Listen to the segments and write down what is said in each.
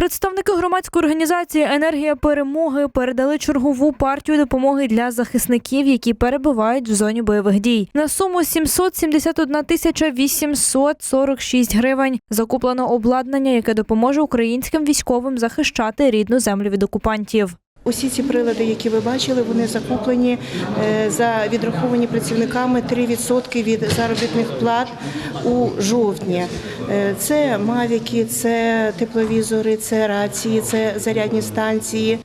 Представники громадської організації Енергія перемоги передали чергову партію допомоги для захисників, які перебувають в зоні бойових дій. На суму 771 тисяча 846 гривень закуплено обладнання, яке допоможе українським військовим захищати рідну землю від окупантів. Усі ці прилади, які ви бачили, вони закуплені е, за відраховані працівниками 3% від заробітних плат у жовтні. Е, Це мавіки, це тепловізори, це рації, це зарядні станції.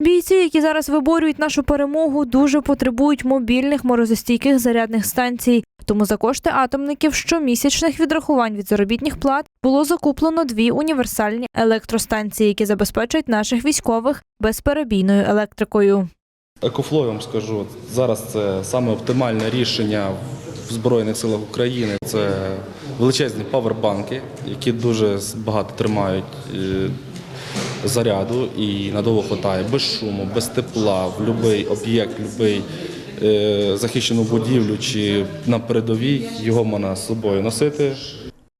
Бійці, які зараз виборюють нашу перемогу, дуже потребують мобільних морозостійких зарядних станцій. Тому за кошти атомників щомісячних відрахувань від заробітних плат було закуплено дві універсальні електростанції, які забезпечать наших військових безперебійною електрикою. Екофло, вам скажу, зараз це саме оптимальне рішення в Збройних силах України. Це величезні павербанки, які дуже багато тримають е, заряду і надовго хватає без шуму, без тепла, в будь-який об'єкт, будь-який захищену будівлю чи на передовій його можна з собою носити.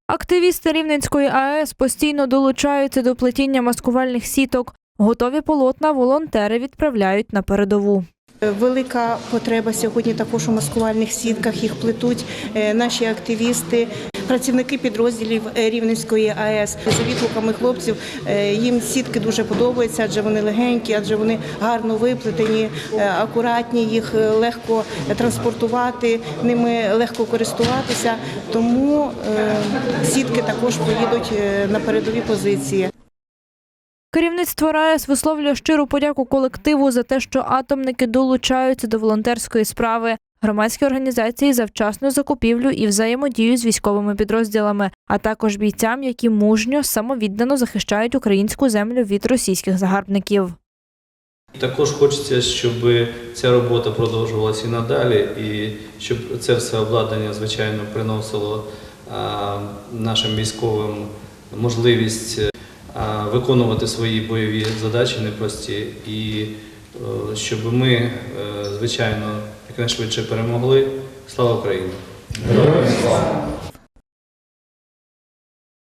Активісти Рівненської АЕС постійно долучаються до плетіння маскувальних сіток. Готові полотна волонтери відправляють на передову. Е, Велика потреба сьогодні також у маскувальних сітках. Їх плетуть е, наші активісти, працівники підрозділів е, Рівненської АЕС. За відгуками хлопців е, їм сітки дуже подобаються, адже вони легенькі, адже вони гарно виплетені, е, акуратні, їх легко транспортувати, ними легко користуватися. Тому сітки також поїдуть на передові позиції. Керівництво РаЕС висловлює щиру подяку колективу за те, що атомники долучаються до волонтерської справи. Громадські організації за вчасну закупівлю і взаємодію з військовими підрозділами, а також бійцям, які мужньо самовіддано захищають українську землю від російських загарбників. Також хочеться, щоб ця робота продовжувалася і надалі, і щоб це все обладнання, звичайно, приносило нашим військовим можливість виконувати свої бойові задачі непрості, і щоб ми, е, звичайно, якнайшвидше перемогли. Слава Україні! Героям слава!